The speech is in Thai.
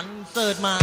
อนเสิร์ตมา